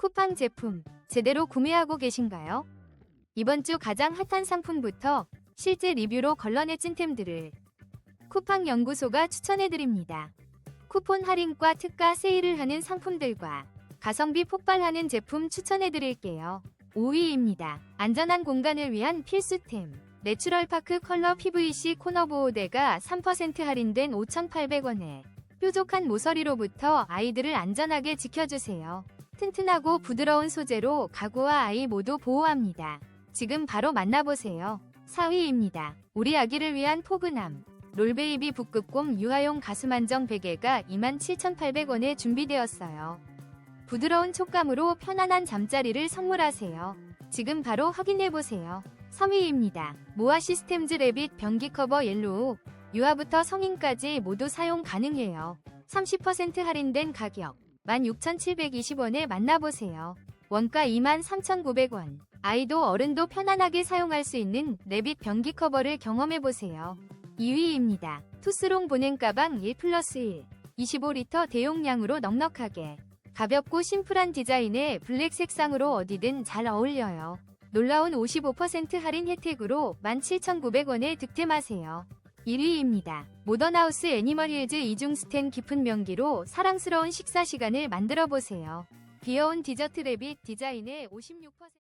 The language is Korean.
쿠팡 제품 제대로 구매하고 계신가요? 이번 주 가장 핫한 상품부터 실제 리뷰로 걸러내 찐템들을 쿠팡 연구소가 추천해드립니다. 쿠폰 할인과 특가 세일을 하는 상품들과 가성비 폭발하는 제품 추천해드릴게요. 5위입니다. 안전한 공간을 위한 필수템. 내추럴파크 컬러 PVC 코너 보호대가 3% 할인된 5,800원에 뾰족한 모서리로부터 아이들을 안전하게 지켜주세요. 튼튼하고 부드러운 소재로 가구와 아이 모두 보호합니다. 지금 바로 만나보세요. 4위입니다. 우리 아기를 위한 포근함. 롤베이비 북극곰 유아용 가슴 안정 베개가 27,800원에 준비되었어요. 부드러운 촉감으로 편안한 잠자리를 선물하세요. 지금 바로 확인해보세요. 3위입니다. 모아 시스템즈 레빗 변기 커버 옐로우. 유아부터 성인까지 모두 사용 가능해요. 30% 할인된 가격 16,720원에 만나보세요. 원가 23,900원. 아이도 어른도 편안하게 사용할 수 있는 레빗 변기 커버를 경험해보세요. 2위입니다. 투스롱 보냉 가방 1 플러스 1. 25리터 대용량으로 넉넉하게. 가볍고 심플한 디자인의 블랙 색상으로 어디든 잘 어울려요. 놀라운 55% 할인 혜택으로 17,900원에 득템하세요. 1위입니다. 모던하우스 애니멀 힐즈 이중 스텐 깊은 명기로 사랑스러운 식사 시간을 만들어 보세요. 귀여운 디저트 래빗 디자인의 56%